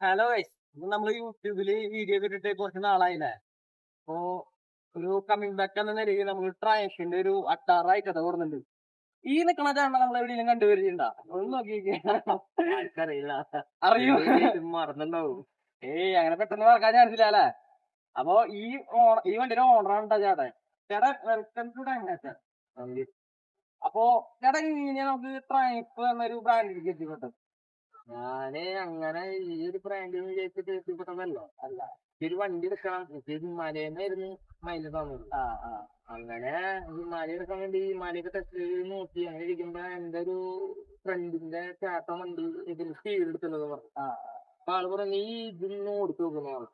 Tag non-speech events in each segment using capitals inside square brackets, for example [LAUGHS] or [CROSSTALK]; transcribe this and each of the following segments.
Hello guys നമ്മൾ യൂട്യൂബിൽ video ഇട്ടിട്ട് കുറച്ച് നാളായില്ലേ? അപ്പോ ഒരു കമ്മിങ് ബാക്ക് എന്ന നിലയിൽ നമ്മൾ ട്രയഫിന്റെ ഒരു അട്ടാറായി കഥ കൊടുക്കുന്നുണ്ട് ഈ നിക്കണ ചേട്ടൻ നമ്മൾ എവിടെയെങ്കിലും കണ്ടുവരുന്നുണ്ടോ? ഒന്ന് ആർക്കറിയില്ല. അറിയോ? മറന്നുണ്ടാവും. ഏയ് അങ്ങനെ പെട്ടെന്ന് മറക്കാൻ ചാൻസ് ഇല്ല അല്ലേ? അപ്പൊ ഈ ഓണ ഈ വണ്ടിയുടെ ഓണറാണ് കേട്ടോ ചേട്ടൻ. ചേട്ടൻ വെൽക്കം ടു ഡൈനാസ് അപ്പൊ ചേട്ടൻ ഇങ്ങനെ നമുക്ക് ട്രയഫ് എന്നൊരു ബ്രാൻഡിലേക്ക് എത്തിപ്പെട്ടത്? ഞാൻ അങ്ങനെ ഈ ഒരു ബ്രാൻഡിൽ വിചാരിച്ചിട്ട് എത്തിപ്പെട്ടതല്ല അല്ല ഒരു വണ്ടി എടുക്കണം. ഹിമാലയന്നായിരുന്നു മൈലേജ് തന്നത്. അങ്ങനെ ഹിമാലയ എടുക്കാൻ വേണ്ടി ഹിമാലയൊക്കെ ടെസ്റ്റ് ചെയ്ത് നോക്കി. അങ്ങനെ ഇരിക്കുമ്പോ എന്റെ ഒരു ഫ്രണ്ടിന്റെ ചേട്ടൻ വണ്ടി ഇതിൽ സ്പീഡ് എടുത്തുള്ളത് പറഞ്ഞു. അപ്പൊ ആൾ പറഞ്ഞു നീ ഇതിന്ന് ഓടിച്ചു നോക്കുന്നു പറഞ്ഞു.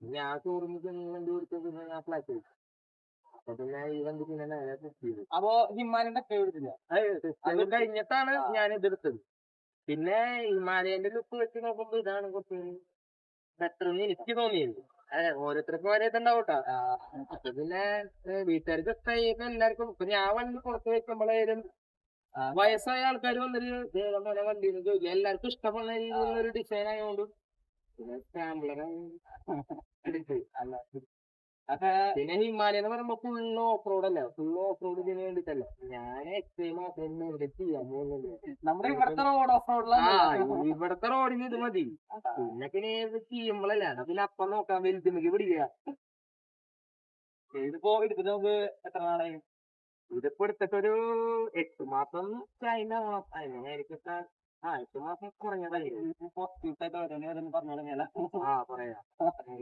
ഞാൻ ചോറിന് വണ്ടി ഓടിച്ചു നോക്കുന്നത് ഞാൻ ഫ്ലാറ്റ് ചെയ്തു അപ്പൊ പിന്നെ ഈ വണ്ടി പിന്നെ നേരെ ടെസ്റ്റ് ചെയ്തു. അപ്പൊ ഹിമാലയന്റെ ഒക്കെ എടുത്തില്ല അത് കഴിഞ്ഞിട്ടാണ് ഞാൻ ഇതെടുത്തത് പിന്നെ ഹിമാലയന്റെ ലുക്ക് വെച്ച് നോക്കുമ്പോ ഇതാണ് കുറച്ച് ബെറ്റർ എന്ന് എനിക്ക് തോന്നിയത് അതെ ഓരോരുത്തർക്കും ഓരോ ഇതുണ്ടാവും ട്ടോ. അപ്പൊ പിന്നെ വീട്ടുകാർക്ക് ഇഷ്ടമായിട്ട് എല്ലാവർക്കും ഇപ്പൊ ഞാൻ വണ്ടി പുറത്ത് വെക്കുമ്പോഴേലും വയസ്സായ ആൾക്കാർ വന്നിട്ട് "ദേ മോനെ വണ്ടി ചോദിക്കും എല്ലാവർക്കും ഇഷ്ടപ്പെടുന്ന രീതിയിലുള്ള ഒരു ഡിസൈൻ ആയതുകൊണ്ട് പിന്നെ അപ്പൊ പിന്നെ ഹിമാലയ എന്ന് പറയുമ്പോ ഫുൾ ഓഫ് റോഡ് അല്ലേ? ഫുൾ ഓഫ് റോഡ് ഇതിന് വേണ്ടിട്ടല്ല? ഞാൻ എക്സ്ട്രീം ഓഫ് റോഡിന് വേണ്ടി ചെയ്യാൻ പോകുന്നുണ്ട് നമ്മുടെ ഇവിടുത്തെ റോഡ് ഓഫ് ആ റോഡിലാണ് ഇവിടത്തെ റോഡിന് ഇത് മതി. പിന്നെ പിന്നെ ചെയ്യുമ്പോഴല്ലേ എന്നാ പിന്നെ അപ്പം നോക്കാൻ വലുതുമ്മക്ക് പിടിക്കുക ഇതിപ്പോ എടുക്കുന്ന നമുക്ക് എത്ര നാളായി? ഇതിപ്പോ എടുത്തിട്ടൊരു എട്ട് മാസം ചൈന അതിനായിരിക്കും ആ എട്ട് മാസം ഓരോന്ന് ഓരോന്ന് പറഞ്ഞു തുടങ്ങിയല്ല ആ പറയാ.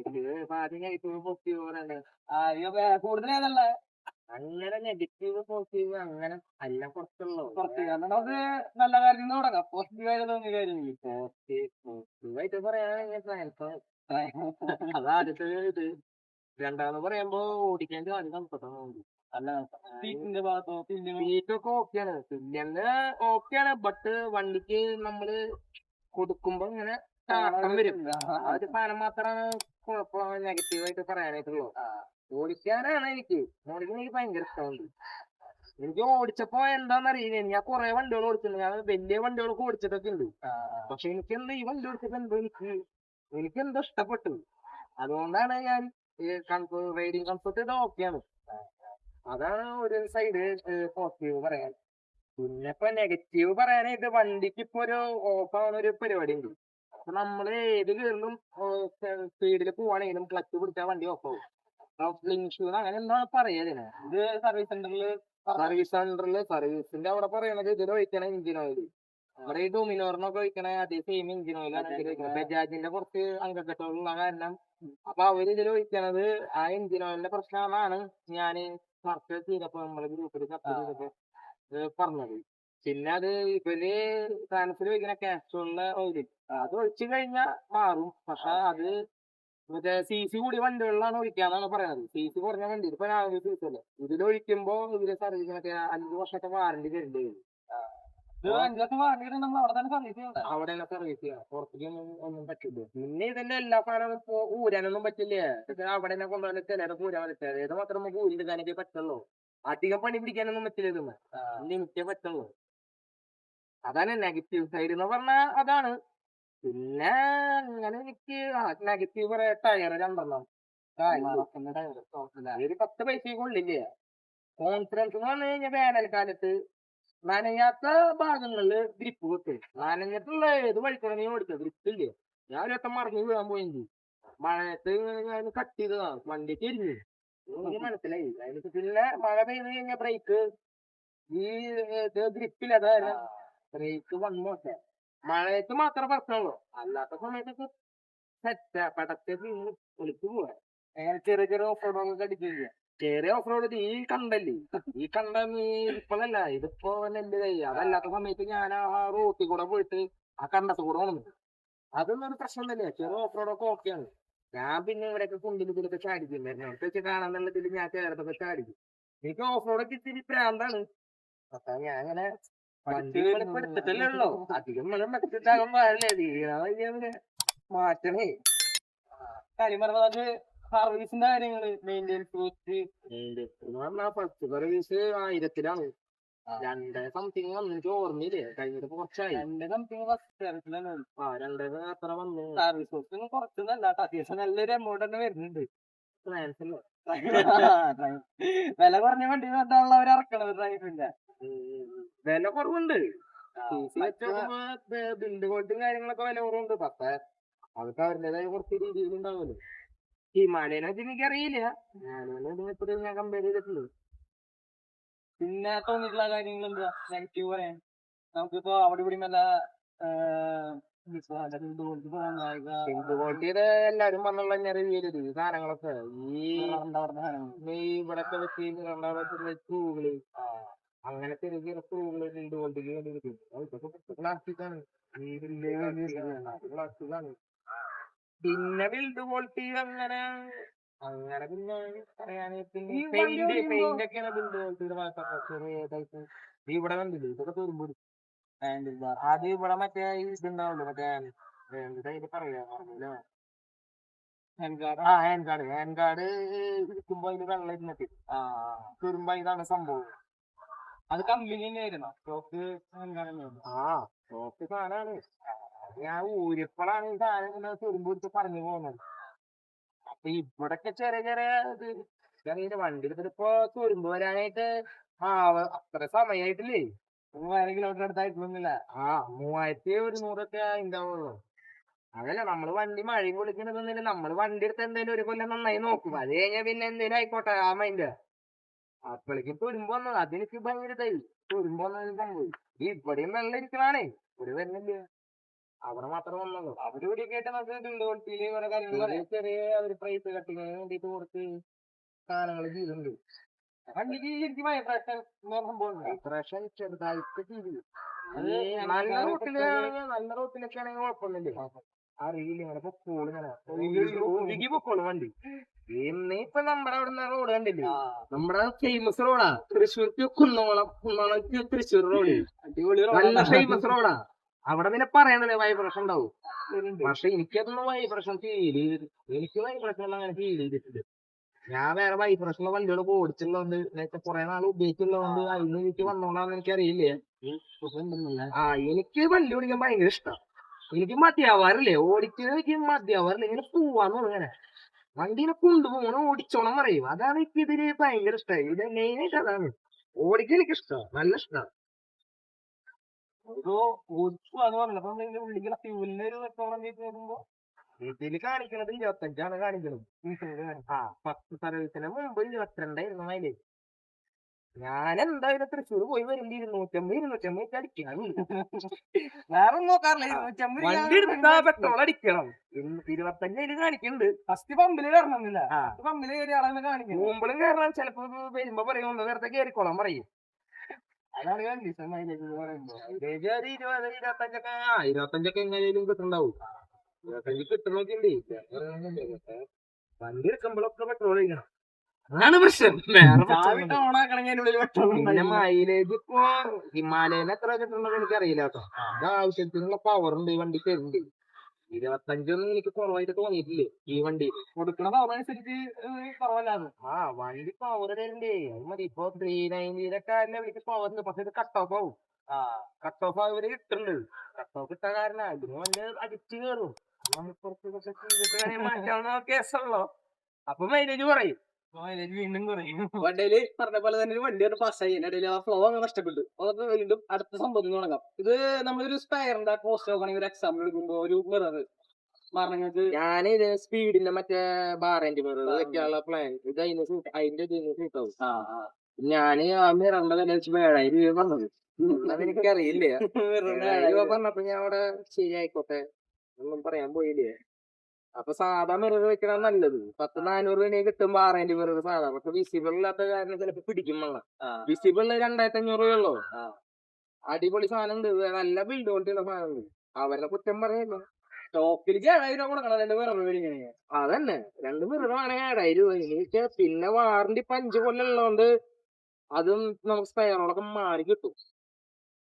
ഇത് ഇപ്പൊ ആദ്യം കഴിക്കുമ്പോ പോസിറ്റീവ് പറയണ്ടേ അയ്യോ കൂടുതൽ ഏതല്ല അങ്ങനെ നെഗറ്റീവ് പോസിറ്റീവ് അങ്ങനെ എല്ലാം കുറച്ചുള്ളൂ. കുറച്ച്. കാരണം നമുക്ക് നല്ല കാര്യം തുടങ്ങാം. പോസിറ്റീവ് ആയിട്ട് തോന്നിയ കാര്യം പോസിറ്റീവ് പോസിറ്റീവ് ആയിട്ട് പറയാണെങ്കിൽ സയൻസ് അത് ആദ്യത്തെ ഇത്. രണ്ടാമത് പറയുമ്പോ ഓടിക്കാൻ കാര്യം കംഫർട്ടാണ്. അല്ല സീറ്റിന്റെ ഭാഗത്തോ സീറ്റൊക്കെ ഓക്കെയാണ് പിന്നെ ഓക്കെയാണ് ബട്ട് വണ്ടിക്ക് നമ്മൾ കൊടുക്കുമ്പോ ഇങ്ങനെ ചാട്ടം വരും. ആ ഒരു സാധനം മാത്രമാണ് കുഴപ്പം നെഗറ്റീവ് ആയിട്ട് പറയാനായിട്ടുള്ളൂ. ഓടിക്കാനാണ് എനിക്ക്. ഓടിക്കാൻ എനിക്ക് ഭയങ്കര ഇഷ്ടമുണ്ട്. എനിക്ക് ഓടിച്ചപ്പോ എന്താന്നറിയില്ല ഞാൻ കുറെ വണ്ടികൾ ഓടിച്ചിട്ടുണ്ട്. ഞാൻ വലിയ വണ്ടികളൊക്കെ ഓടിച്ചിട്ടൊക്കെ ഉണ്ട്. പക്ഷെ എനിക്ക് എന്താ ഈ വണ്ടി ഓടിച്ചപ്പോ എന്തോ എനിക്ക്? എനിക്ക് എന്തോ ഇഷ്ടപ്പെട്ടു. അതുകൊണ്ടാണ് ഞാൻ റൈഡിങ് കംഫർട്ട് ഇത് ഓക്കെയാണ് അതാണ് ഒരു സൈഡ് പോസിറ്റീവ് പറയാൻ. പിന്നെ ഇപ്പൊ നെഗറ്റീവ് ഇത് വണ്ടിക്ക് ഇപ്പൊ ഒരു ഓഫ് ആവുന്ന ഒരു പരിപാടി ഉണ്ട് അപ്പൊ നമ്മൾ ഏത് കയറിലും സ്പീഡിൽ പോവാണെങ്കിലും ക്ലച്ച് പിടിച്ചാൽ വണ്ടി ഓഫ് ആവും ഷൂ അങ്ങനെ എന്താണ് പറയാ ഇത് സർവീസ് സെന്ററിൽ സർവീസ് സെന്ററിൽ സർവീസിന്റെ അവിടെ പറയണത് ഇതിൽ ഒഴിക്കണ എഞ്ചിൻ ഓയിൽ നമ്മുടെ ഈ ഡൊമിനോറിനൊക്കെ ഒഴിക്കണ അതേ സെയിം എഞ്ചിൻ ഒഴിക്കണത്. ബജാജിന്റെ കുറച്ച് അംഗക്കെട്ടുള്ള കാരണം. അപ്പൊ അവർ ഇതിൽ ഒഴിക്കണത് ആ എഞ്ചിൻ ഓയിലിന്റെ പ്രശ്നമാണ് ഞാൻ ചർച്ച ചെയ്തപ്പോ നമ്മളെ ഗ്രൂപ്പിൽ ചർച്ച ചെയ്തപ്പോ പറഞ്ഞത്. പിന്നെ അത് ഇവർ സാധനത്തിൽ ഒഴിക്കണ കാസ്ട്രോളിലെ ഓയിൽ അത് ഒഴിച്ചു കഴിഞ്ഞാൽ മാറും. പക്ഷെ അത് മറ്റേ സി സി കൂടിയ വണ്ടികളിലാണ് ഒഴിക്കാന്നാണ് പറയണത്. സി സി കുറഞ്ഞ വണ്ടി ഇപ്പൊ ഞാൻ സി സി അല്ലേ? ഇതിൽ ഒഴിക്കുമ്പോ ഇതിൽ സർവീസ് മറ്റേ അഞ്ചു വർഷത്തെ വാറണ്ടി തരേണ്ടി വരും. ഇത് അഞ്ചു വർഷം വാങ്ങിയിട്ട് നമ്മൾ അവിടെ തന്നെ സർവീസ് ചെയ്യാം പുറത്തേക്ക് ഒന്നും പറ്റില്ല. പിന്നെ ഇതിന്റെ എല്ലാ സാധനവും ഇപ്പൊ ഊരാനൊന്നും പറ്റില്ലേ? അവിടെ തന്നെ കൊണ്ടുവന്ന് ചിലരൊക്കെ ഊരാൻ പറ്റില്ല. ഏത് മാത്രം നമുക്ക് ഊരിയെടുക്കാനൊക്കെ പറ്റുള്ളൂ. അധികം പണി പിടിക്കാനൊന്നും പറ്റില്ല ഇതൊന്നും ലിമിറ്റേ പറ്റുള്ളൂ. അതാണ് നെഗറ്റീവ് സൈഡ് എന്ന് പറഞ്ഞാൽ അതാണ്. പിന്നെ അങ്ങനെ എനിക്ക് നെഗറ്റീവ് പറയാ ടയർ രണ്ടെണ്ണം. ഒരു പത്ത് പൈസ കൊള്ളില്ല കോൺഫിഡൻസ് എന്ന് പറഞ്ഞു കഴിഞ്ഞാൽ വേനൽക്കാലത്ത് നനയാത്ത ഭാഗങ്ങളിൽ ഗ്രിപ്പ് വെക്ക്. നനഞ്ഞിട്ടുള്ള ഏത് വഴിക്കുള്ള ഓടിക്കുക ഗ്രിപ്പ് ഇല്ലേ? ഞാൻ വട്ടം മറിഞ്ഞ് വീഴാൻ പോയി മഴയത്ത് ഞാൻ കട്ട് ചെയ്തതാണ് വണ്ടി തിരിഞ്ഞു മനസ്സിലായി. അതിന് പിന്നെ മഴ പെയ്ത് കഴിഞ്ഞ ബ്രേക്ക് ഈ ഗ്രിപ്പില്ല അതായത് ബ്രേക്ക് വന്നു പക്ഷെ മഴയത്ത് മാത്രമേ പ്രശ്നമുള്ളൂ. അല്ലാത്ത സമയത്തൊക്കെ സെറ്റാ പടത്തെ ഒളിച്ചു പോവാ. ചെറിയ ചെറിയ ഓഫ് റോഡൊക്കെ അടിച്ചു ചെറിയ ഓഫ് റോഡ് ഈ കണ്ടല്ലേ? ഈ കണ്ട ഇപ്പോഴല്ല ഇതിപ്പോ എന്റെ കൈ അതല്ലാത്ത സമയത്ത് ഞാൻ ആ റോട്ടിൽ കൂടെ പോയിട്ട് ആ കണ്ടത്ത് കൂടെ വന്നു. അതൊന്നും ഒരു പ്രശ്നം തന്നെ ചെറിയ ഓഫ് റോഡൊക്കെ ഓക്കെയാണ് ഞാൻ പിന്നെ ഇവിടെയൊക്കെ കുണ്ടിൽ ഇതിലൊക്കെ ചാടിക്കും. വരുന്നവർക്ക് വെച്ച് കാണാന്നുള്ളതിൽ ഞാൻ ചേർത്തൊക്കെ ചാടിക്കും. എനിക്ക് ഓഫ് റോഡൊക്കെ ഇത്തിരി പ്രാന്താണ്. അപ്പൊ ഞാൻ അങ്ങനെ വണ്ടി എടുത്തിട്ടല്ലേ ഉള്ളൂ. അധികം വെള്ളം വീണ മാറ്റണേ. കാര്യം പറഞ്ഞത് സർവീസിന്റെ കാര്യങ്ങൾ മെയിന്റെനൻസ് കോസ്റ്റ് ഫസ്റ്റ് സർവീസ് ആയിരത്തിലാണ്. രണ്ടേ സംതിങ് വന്നു. എനിക്ക് ഓർമ്മയില്ലേ? കഴിഞ്ഞിട്ട് കുറച്ചായി. രണ്ടേ സംതിങ് ഫസ്റ്റ് ആ രണ്ടേ എത്ര വന്നു. സർവീസ് കോസ്റ്റ് കുറച്ചൊന്നല്ല അത്യാവശ്യം നല്ലൊരു എമൗണ്ട് തന്നെ വരുന്നുണ്ട്. [LAUGHS] വില കുറഞ്ഞ വണ്ടി വേണ്ടാനുള്ള അവർ ഇറക്കണത് ഡ്രൈവിന്റെ വില കുറവുണ്ട്. ബിൽഡ് കോട്ടും കാര്യങ്ങളൊക്കെ വില കുറവുണ്ട്. പത്ത് അതൊക്കെ അവരുടേതായ കുറച്ച് രീതിയിൽ ഉണ്ടാവുമല്ലോ ഹിമാലയനെ പറ്റി എനിക്കറിയില്ല. ഞാനും എപ്പോഴും ഞാൻ കമ്പയർ ചെയ്തിട്ടുള്ളൂ പിന്നെ തോന്നിയിട്ടുള്ള കാര്യങ്ങൾ എന്താ നെഗറ്റീവ് പറയാൻ. നമുക്കിപ്പോ അവിടെ ഇവിടെ നല്ല എല്ലാരും വന്നുള്ള റിവ്യൂ ചെയ്തത് ഈ സാധനങ്ങളൊക്കെ. ഈ ഈ ഇവിടൊക്കെ വെച്ച് രണ്ടാമത്തെ സ്ക്രൂകൾ അങ്ങനെ ചെറിയ ചെറിയ സ്ക്രൂകൾ രണ്ട് വോൾട്ടിക്ക് വേണ്ടി അതൊക്കെ പ്ലാസ്റ്റിക്കാണ് പ്ലാസ്റ്റിക് പ്ലാസ്റ്റിക്കാണ് പിന്നെ ബിൽഡ് ക്വാളിറ്റി അങ്ങനെ അങ്ങനെ പിന്നെ പറയാന് പിന്നെ പെയിന്റ് പെയിന്റ് ഒക്കെയാണ് ബിൽഡ് ക്വാളിറ്റിയുടെ ഇവിടെ കണ്ടില്ലേ? ഇതൊക്കെ തുരുമ്പ് ആദ്യം ഇവിടെ മറ്റേ ഇതുണ്ടാവുള്ളു മറ്റേ എന്താ പറയാ പറഞ്ഞില്ല ആ ഹാൻഡ് കാർഡ് ഹാൻഡ് കാർഡ് ഇരിക്കുമ്പോ അതിന് വെള്ളം ഇരുന്നിട്ട്. തുരുമ്പോ ഇതാണ് സംഭവം. അത് കമ്പനി തന്നെയായിരുന്നു. ആയിരുന്നു ആ ഷോപ്പ് സാധനമാണ് ഞാൻ ഊരിയപ്പോഴാണ് ഈ സാധനം ഇങ്ങനെ തുരുമ്പ് പിടിച്ച് പറഞ്ഞു പോകുന്നത്. അപ്പൊ ഇവിടൊക്കെ ചെറിയ ചെറിയ ഇത് ഇങ്ങനെ വണ്ടി എടുത്തിട്ടിപ്പോ തുരുമ്പ് വരാനായിട്ട് ആ അത്ര സമയായിട്ടില്ലേ? മൂവായിരം കിലോമീറ്റർ അടുത്തായിട്ടൊന്നുമില്ല. ആ മൂവായിരത്തി ഒരുന്നൂറൊക്കെ ഉണ്ടാവുള്ളൂ അതല്ല നമ്മൾ വണ്ടി മഴയും കുളിക്കണതൊന്നുമില്ല. നമ്മൾ വണ്ടി എടുത്ത് എന്തായാലും ഒരു കൊല്ലം നന്നായി നോക്കും. അത് കഴിഞ്ഞാൽ പിന്നെ എന്തേലും ആയിക്കോട്ടെ ആ മൈൻഡ് അപ്പോഴേക്കും തുരുമ്പ് വന്നത്. അതെനിക്ക് ഭയങ്കര ഇതായി. തുരുമ്പ് വന്നതിന് സംഭവം ഈ ഇവിടെയും വെള്ളം ഇരിക്കണാണേ ഇവിടെ വരുന്നില്ല. അവിടെ മാത്രം വന്നുള്ളൂ അവർ നമുക്ക് ബിൽഡ് ക്വാളിറ്റിയിൽ കുറെ കാര്യങ്ങൾ ചെറിയ അവർ പ്രൈസ് കട്ടിങ്ങിന് വേണ്ടിട്ട് കുറച്ച് സാധനങ്ങൾ ചെയ്തിട്ടുണ്ട്. വണ്ടിക്ക് ശരിക്കും വൈബ്രേഷൻ സംഭവം. ഇപ്രാവശ്യം ചെറുതായിട്ട് ചെയ്തു. നല്ല റൂട്ടിൽ നല്ല റൂട്ടിലൊക്കെ ആണെങ്കിൽ കുഴപ്പമൊന്നുമില്ല. അറിയില്ല ഇങ്ങനെ പൊക്കോൾ ഇങ്ങനെ. പൊക്കോൾ വണ്ടി. ഇപ്പൊ നമ്മുടെ അവിടെ റോഡ് കണ്ടില്ലേ? നമ്മുടെ ഫേമസ് റോഡാ തൃശ്ശൂർ to കുന്നോളം കുന്നോളം to തൃശ്ശൂർ റോഡ് നല്ല. ഫേമസ് റോഡാ അവിടെ പിന്നെ പറയണല്ലേ വൈബ്രേഷൻ ഉണ്ടാവും. പക്ഷെ എനിക്കതൊന്നും വൈബ്രേഷൻ ഫീൽ ചെയ്തിട്ട് എനിക്ക് വൈബ്രേഷൻ ഒന്നും അങ്ങനെ ഫീൽ ചെയ്തിട്ടില്ല. ഞാൻ വേറെ വൈബ്രേഷനുള്ള വണ്ടികളൊക്കെ ഓടിച്ചുള്ളതുകൊണ്ട് നേരത്തെ കുറെ നാൾ ഉപയോഗിച്ചുള്ളതുകൊണ്ട് അതിന് എനിക്ക് വന്നോണ്ടാന്ന് എനിക്കറിയില്ല. ആ എനിക്ക് വണ്ടി ഓടിക്കാൻ ഭയങ്കര ഇഷ്ടം. എനിക്ക് മതിയാവാറില്ലേ? ഓടിക്കുന്നത് എനിക്ക് മതിയാവാറില്ല. ഇങ്ങനെ പോവാന്ന് തോന്നുന്നു വണ്ടിനെ കൊണ്ടുപോകണം ഓടിച്ചോണം പറയും. അതാണ് എനിക്ക് ഇതിൽ ഭയങ്കര ഇഷ്ടം. ഇത് മെയിൻ ആയിട്ട് അതാണ്. ഓടിക്കാൻ എനിക്ക് ഇഷ്ടമാണ് നല്ല ഇഷ്ടം. ഒരു ഓടിച്ചുവാന്ന് പറഞ്ഞപ്പോ നമ്മളിങ്ങനെ ഉള്ളിലുള്ള ഫ്യൂലിന്റെ ഒരു റെക്കോർഡ് നോക്കുമ്പോ ഇതിൽ കാണിക്കണത് ഇരുപത്തഞ്ചാണ് കാണിക്കണത്. ആ പത്ത് സർവീസിന് മുമ്പ് ഇരുപത്തിരണ്ടായിരുന്നു മൈലേജ് ഞാൻ എന്തായാലും തൃശ്ശൂർ പോയി വരുമ്പോ ഇരുന്നൂറ്റമ്പത് ഇരുന്നൂറ്റമ്പത് അടിക്കണം. വേറെ ഒന്നും നോക്കാറില്ല. ഇരുന്നൂറ്റമ്പത് വണ്ടി എടുത്താ പെട്രോൾ അടിക്കണം. ഇരുപത്തഞ്ചിൽ കാണിക്കുന്നുണ്ട് ഫസ്റ്റ് പമ്പിൽ കയറണമെന്നില്ല പമ്പിൽ കയറി അളന്ന് കാണിക്കണം മുമ്പിലും കയറണം ചിലപ്പോ വരുമ്പോ പറയും ഒന്ന് നേരത്തെ കയറിക്കോളാൻ പറയും. അതാണ് കണ്ടീഷൻ എന്ന് പറയുമ്പോ. മൈലേജ് ഒരു ഇരുപത് ഇരുപത്തഞ്ചൊക്കെ ആ ഇരുപത്തഞ്ചൊക്കെ എങ്ങനെയും കിട്ടുന്നുണ്ടാവും. ഇരുപത്തഞ്ച് കിട്ടണമൊക്കെ വണ്ടി എടുക്കുമ്പോഴൊക്കെ പെട്രോൾ കഴിക്കണം അതാണ് പ്രശ്നം. പിന്നെ മൈലേജ് ഇപ്പൊ ഹിമാലയന് എത്ര കിട്ടുന്നത് എനിക്ക് അറിയില്ല കേട്ടോ. അത് ആവശ്യത്തിനുള്ള പവർ ഉണ്ട് ഈ വണ്ടിക്ക്. തരുന്നുണ്ട് ഇരുപത്തഞ്ചൊന്നും എനിക്ക് കുറവായിട്ട് തോന്നിയിട്ടില്ലേ ഈ വണ്ടി? കൊടുക്കണ പവർ അനുസരിച്ച് കുറവല്ലാന്ന്. ആ വണ്ടി പവർ തരണ്ടേ. അത് മതി. ഇപ്പൊ ത്രീ നയന്റിയിലൊക്കെ ലെവലിക്ക് പവർ ഉണ്ട്. പക്ഷെ ഇത് കട്ട് ഓഫ് ആവും. ആ കട്ട് ഓഫ് അവർ കിട്ടുന്നുണ്ട് കട്ട് ഓഫ് കിട്ടാൻ കാരണം അതിന് വല്ല അടിച്ചു കയറും മാറ്റാവുന്ന കേസുള്ളോ അപ്പൊ മൈലേജ് പറയും വീണ്ടും കുറയും. വണ്ടിയിൽ പറഞ്ഞ പോലെ തന്നെ ഒരു വണ്ടി ഒന്ന് പാസ്സായി ഇടയിൽ ആ ഫ്ലോ അങ്ങ് നഷ്ടപ്പെട്ടു. അതൊക്കെ വീണ്ടും അടുത്ത സംഭവത്തിൽ തുടങ്ങാം. ഇത് നമ്മളൊരു സ്പയറിന്റെ കോസ്റ്റ് നോക്കണെങ്കിൽ ഒരു എക്സാമ്പിൾ എടുക്കുമ്പോ ഒരു മിറർ ഞാൻ ഇത് സ്പീഡിന്റെ മറ്റേ ബാറേന്റ് മിറർ വെക്കാനുള്ള പ്ലാൻ ഇത് അതിന് അതിന്റെ ഇതിന് suit ആവും. ഞാൻ ആ മിററിന്റെ വില വെച്ച് ഏഴായിരം രൂപ പറഞ്ഞത്? അതെനിക്കറിയില്ല. [LAUGHS] ഏഴായിരം രൂപ പറഞ്ഞപ്പോ ഞാൻ അവിടെ ശരിയായിക്കോട്ടെ ഒന്നും പറയാൻ പോയില്ലേ? അപ്പൊ സാധാ മിറർ വെക്കണ നല്ലത്. പത്ത് നാനൂറ് രൂപ കിട്ടുമ്പോ ആറായിരം മിറർ സാധാ. പക്ഷെ വിസിബിൾ ഇല്ലാത്ത കാരണം ചിലപ്പോ പിടിക്കും വെള്ളം. വിസിബിൾ രണ്ടായിരത്തി അഞ്ഞൂറ് രൂപയുള്ളൂ അടിപൊളി സാധനം ഉണ്ട് നല്ല ബിൽഡ് ഉള്ള സാധനം ഉണ്ട് അവരുടെ കുറ്റം പറയല്ലോ. സ്റ്റോക്കിലേക്ക് ഏഴായിരം രൂപ കൊടുക്കണം. രണ്ട് മിറർ മേടിക്കണേ അതന്നെ. രണ്ട് മിറർ വേണമെങ്കിൽ ഏഴായിരം രൂപ എനിക്ക് പിന്നെ വാറണ്ടി ഇപ്പൊ അഞ്ച് കൊല്ലം ഉള്ളതുകൊണ്ട് അതും നമുക്ക് സ്പെയറോടൊക്കെ മാറി കിട്ടും.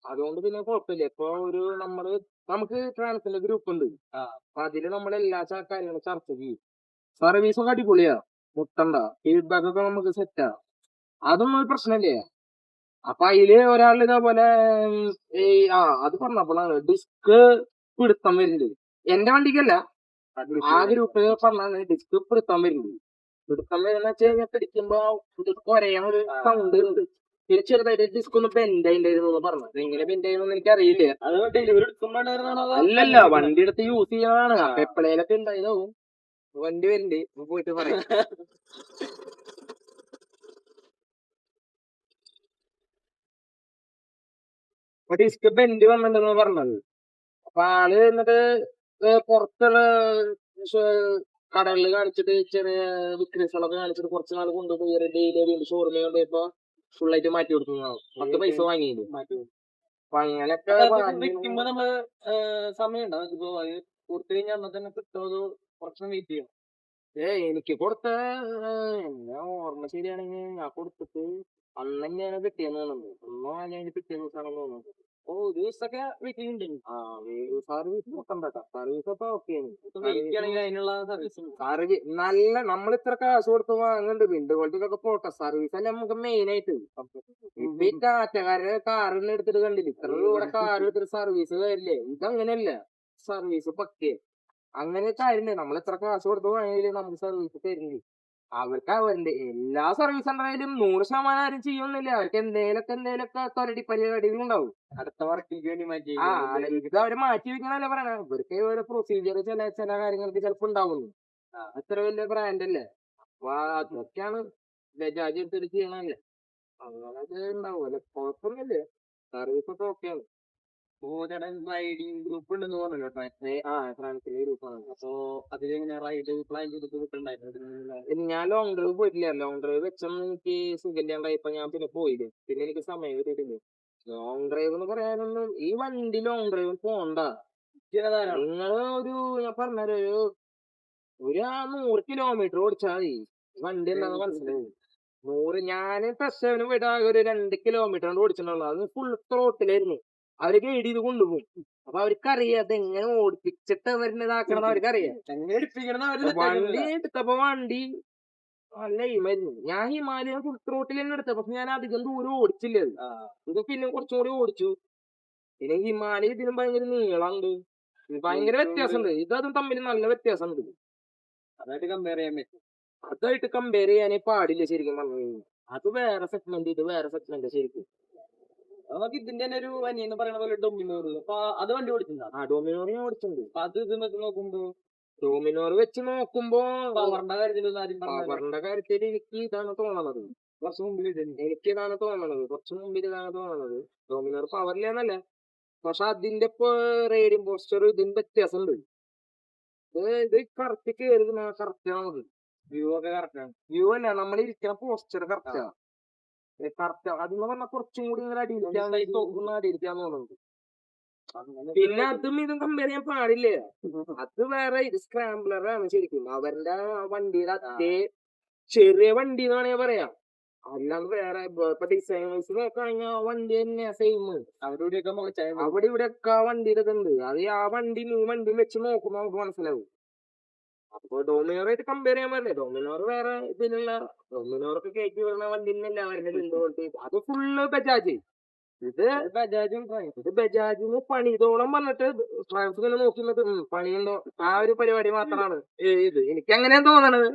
അതുകൊണ്ട് പിന്നെ കുഴപ്പമില്ല. ഇപ്പൊ ഒരു നമ്മൾ നമുക്ക് ട്രാൻസിന്റെ ഗ്രൂപ്പ് ഉണ്ട്. അപ്പൊ അതിൽ നമ്മൾ എല്ലാ ച- കാര്യങ്ങളും ചർച്ച ചെയ്യും. സർവീസ് ഒക്കെ അടിപൊളിയാ. മുട്ടണ്ട ഫീഡ്ബാക്ക് ഒക്കെ നമുക്ക് സെറ്റാ അതൊന്നും ഒരു പ്രശ്നമില്ല? അപ്പൊ അതിൽ ഒരാൾ ഇതേപോലെ ഉം, ഈ ആ അത് പറഞ്ഞപ്പോഴാണ് ഡിസ്ക് പിടുത്തം വരുന്നത്. എന്റെ വണ്ടിക്കല്ല. ആ ഗ്രൂപ്പ് പറഞ്ഞാണ് ഡിസ്ക് പിടുത്തം വരുന്നത്. പിടുത്തം വരുന്ന വെച്ച് കഴിഞ്ഞാൽ പിടിക്കുമ്പോ ഇത് കൊരയാൻ ഒരു സൗണ്ട് ഉണ്ട്. പിന്നെ ചെറുതായിട്ട് ഡിസ്ക് ഒന്ന് ബെൻഡ് ആയിട്ടുണ്ടായിരുന്നു പറഞ്ഞത്. എങ്ങനെ ബെൻഡ് ആയിരുന്നു എനിക്ക് അറിയില്ല അത് ഡെലിവറി എടുക്കുമ്പോഴാണോ അല്ലല്ല വണ്ടി എടുത്ത് യൂസ് ചെയ്യാനാണ് അപ്പൊ എപ്പോഴേലൊക്കെ ഉണ്ടായതാവും വണ്ടി വരണ്ടേ? പോയിട്ട് പറയാം. ഡിസ്ക് ബെൻഡ് വന്നിട്ടുണ്ടെന്ന് പറഞ്ഞത്. അപ്പൊ ആൾ എന്നിട്ട് പുറത്തുള്ള കടകളിൽ കാണിച്ചിട്ട് ചെറിയ വിക്രീസുകളൊക്കെ കാണിച്ചിട്ട് കുറച്ച് നാൾ കൊണ്ടുപോയി. ഡെയിലി വീണ്ടും ഷോറൂമിൽ കൊണ്ടുപോയപ്പോ ആയിട്ട് മാറ്റി കൊടുക്കുന്നതാണ് പത്ത് പൈസ വാങ്ങിയത് അപ്പൊ അങ്ങനെയൊക്കെ വാങ്ങി. വെക്കുമ്പോ നമ്മൾ സമയം ഉണ്ടോ ഇപ്പൊ അത് കൊടുത്തു കഴിഞ്ഞാൽ അന്ന് തന്നെ കിട്ടുമോ കുറച്ച് വെയിറ്റ് ചെയ്യണം. ഏ എനിക്ക് കൊടുത്ത എന്നെ ഓർമ്മ ശരിയാണെങ്കിൽ ഞാൻ കൊടുത്തിട്ട് അന്ന് തന്നെയാണ് കിട്ടിയെന്ന് തോന്നുന്നത് ഒന്നോ അല്ലെങ്കിൽ പിറ്റേ ദിവസമാണെന്ന് തോന്നുന്നത് ഓ ചെയ്യുന്നുണ്ട് ആ സർവീസ് നോക്കണ്ട സർവീസ് ഒക്കെ ഓക്കെയാണ് വെയിറ്റ് ആണെങ്കിൽ അതിനുള്ള സർവീസ് സർവീസ് നല്ല നമ്മൾ ഇത്ര കാശ് കൊടുത്ത് വാങ്ങുന്നുണ്ട് വിൻഡ് ക്വാളിറ്റി പോട്ടെ. സർവീസ് തന്നെ നമുക്ക് മെയിൻ ആയിട്ട്. ഇപ്പൊ ഈ ടാറ്റക്കാരെ കാറിന് എടുത്തിട്ട് കണ്ടില്ല? ഇത്ര രൂപയുടെ കാർ എടുത്തിട്ട് സർവീസ് കാര്യല്ലേ ഇതങ്ങനെയല്ല സർവീസ് പക്കേ. അങ്ങനെ കാര്യണ്ട് നമ്മൾ ഇത്ര കാശ് കൊടുത്ത് വാങ്ങിയില്ലേ നമുക്ക് സർവീസ് തരില്ലേ? അവർക്ക് അവരുടെ എല്ലാ സർവീസ് സെന്ററിലും നൂറ് ശതമാനം ആരും ചെയ്യുന്നില്ല. അവർക്ക് എന്തേലൊക്കെ എന്തേലൊക്കെ തൊരടി പരിപാടികളുണ്ടാവും അടുത്ത വർക്കിംഗ് വേണ്ടി മാറ്റി ആ ഇത് അവർ മാറ്റി വെക്കണല്ലേ പറയണ? ഇവർക്ക് ഓരോ പ്രൊസീജിയർ ചില ചില കാര്യങ്ങൾക്ക് ചിലപ്പോ ഉണ്ടാവുള്ളൂ. അത്ര വലിയ ബ്രാൻഡ് അല്ലേ? അപ്പൊ അതൊക്കെയാണ് ബജാജ് എടുത്തിട്ട് ചെയ്യണല്ലേ അങ്ങനെ ഉണ്ടാവുമല്ലോ കുഴപ്പമൊന്നുമില്ല. സർവീസ് ഒക്കെ ഓക്കെയാണ് റൈഡിങ് ഗ്രൂപ്പ് ഉണ്ടെന്ന് പറഞ്ഞു കേട്ടോ ആ ഫ്രാൻസിലെ ഗ്രൂപ്പാണ് അപ്പൊ അതിലെങ്ങനെ റൈഡ് പ്ലാൻ ചെയ്തിട്ട് കിട്ടുന്നുണ്ടായിരുന്നു ഞാൻ ലോങ് ഡ്രൈവ് പോയിട്ടില്ല. ലോങ് ഡ്രൈവ് വെച്ചാൽ എനിക്ക് സുഖമില്ലാണ്ടായപ്പോ ഞാൻ പിന്നെ പോയില്ല? പിന്നെ എനിക്ക് സമയം കിട്ടിയിട്ടില്ല. ലോങ് ഡ്രൈവ് എന്ന് പറയാനൊന്നും ഈ വണ്ടി ലോങ് ഡ്രൈവ് പോണ്ട. നിങ്ങൾ ഒരു ഞാൻ പറഞ്ഞൊരു ഒരു ഒരു നൂറ് കിലോമീറ്റർ ഓടിച്ചാൽ മതി. വണ്ടി എന്താന്ന് മനസ്സിലാവും നൂറ് ഞാൻ പോയിട്ട് ആകെ ഒരു രണ്ട് കിലോമീറ്റർ ഓടിച്ചിട്ടുള്ളൂ. അത് ഫുൾ ത്രോട്ടിലായിരുന്നു അവർ ഗൈഡ് ചെയ്ത് കൊണ്ടുപോകും. അപ്പൊ അവർക്കറിയാം അത് എങ്ങനെ ഓടിപ്പിച്ചിട്ട് വരുന്നതാക്കണം അവർക്കറിയാം. അവർക്ക് അറിയാം വണ്ടി എടുത്തപ്പോ വണ്ടി നല്ല ഹിമായിരുന്നു ഞാൻ ഹിമാലയം ഫുൾ ത്രോട്ടിൽ തന്നെ എടുത്തത്. പക്ഷെ ഞാൻ അധികം ദൂരം ഓടിച്ചില്ല അത്. ഇത് പിന്നെ കുറച്ചും കൂടി ഓടിച്ചു. പിന്നെ ഹിമാലയ ഇതിനും ഭയങ്കര നീളമുണ്ട്. ഭയങ്കര വ്യത്യാസമുണ്ട്. ഇതും തമ്മിൽ നല്ല വ്യത്യാസമുണ്ട്. അതായിട്ട് കമ്പയർ ചെയ്യാൻ പറ്റും. അതായിട്ട് കമ്പയർ ചെയ്യാനേ പാടില്ല ശരിക്കും പറഞ്ഞു അത് വേറെ സെഗ്മെന്റ് ഇത് വേറെ സെഗ്മെന്റ് ശരിക്കും. അത് നമുക്ക് ഇതിന്റെ തന്നെ ഒരു അനിയെന്ന് പറയുന്ന പോലെ ഡൊമിനോർ അപ്പൊ അത് വണ്ടി ഓടിച്ചിട്ടുണ്ടോ? ആ ഡോമിനോർ ഞാൻ ഓടിച്ചിട്ടുണ്ട്. അപ്പൊ അത് ഇത് വെച്ച് നോക്കുമ്പോ? ഡോമിനോർ വെച്ച് നോക്കുമ്പോ പവറിന്റെ കാര്യത്തിൽ ആദ്യം പവറിന്റെ കാര്യത്തിൽ എനിക്ക് ഇതാണ് തോന്നണത്. കുറച്ച് മുമ്പിൽ എനിക്ക് ഇതാണ് തോന്നണത്. കുറച്ച് മുമ്പിൽ ഇതാണ് തോന്നണത്. ഡോമിനോർ പവറിലെന്നല്ല പക്ഷെ അതിന്റെ ഇപ്പൊ റേഡിയം പോസ്റ്റർ ഇതിന് വ്യത്യാസമുണ്ട്. ഇത് കറക്റ്റ് കയറി കറക്റ്റ് നമുക്ക് വ്യൂ ഒക്കെ കറക്റ്റ് ആണ്. വ്യൂ അല്ല നമ്മൾ ഇരിക്കുന്ന പോസ്റ്റർ കറക്റ്റാ കറക്റ്റ് അതെന്ന് പറഞ്ഞാൽ കുറച്ചും കൂടി ഇങ്ങനെ അടിയിലിരിക്കാൻ തോന്നുന്ന അടിയിലിരിക്കാൻ തോന്നുന്നുണ്ട്. പിന്നെ അതും ഇതും കമ്പയർ ചെയ്യാൻ പാടില്ല? അത് വേറെ ഇത് സ്ക്രാംബ്ലർ ആണ് ശരിക്കും. അവരുടെ വണ്ടിയുടെ അതേ ചെറിയ വണ്ടി എന്ന് വേണമെങ്കിൽ പറയാം. അല്ലാണ്ട് വേറെ ഇപ്പൊ- വൈസ് നോക്കുകയാണെങ്കിൽ ആ വണ്ടി തന്നെയാ സെയിം അവരുടെ അവിടെ ഇവിടെ ഒക്കെ ആ വണ്ടിയുടെ ഇതുണ്ട്. അത് ആ വണ്ടി ഈ വണ്ടി വെച്ച് നോക്കുമ്പോ നമുക്ക് മനസ്സിലാവും. അപ്പൊ ഡോമിനോറായിട്ട് കമ്പയർ ചെയ്യാൻ പറ്റില്ല. ഡോമിനോർ വേറെ ഇതിലുള്ള ഡോമിനോറൊക്കെ കയറ്റി വരുന്ന വണ്ടി തന്നെയല്ല അവരുടെ അത് ഫുള്ള് ബജാജ്. ഇത് ബജാജും ഇത് ബജാജിന് പണിതോളം പറഞ്ഞിട്ട് ട്രാൻസ് ഇങ്ങനെ നോക്കുന്നത് പണിയുണ്ടോ? ആ ഒരു പരിപാടി മാത്രമാണ്. ഇത് എനിക്ക് അങ്ങനെയാ തോന്നണത്.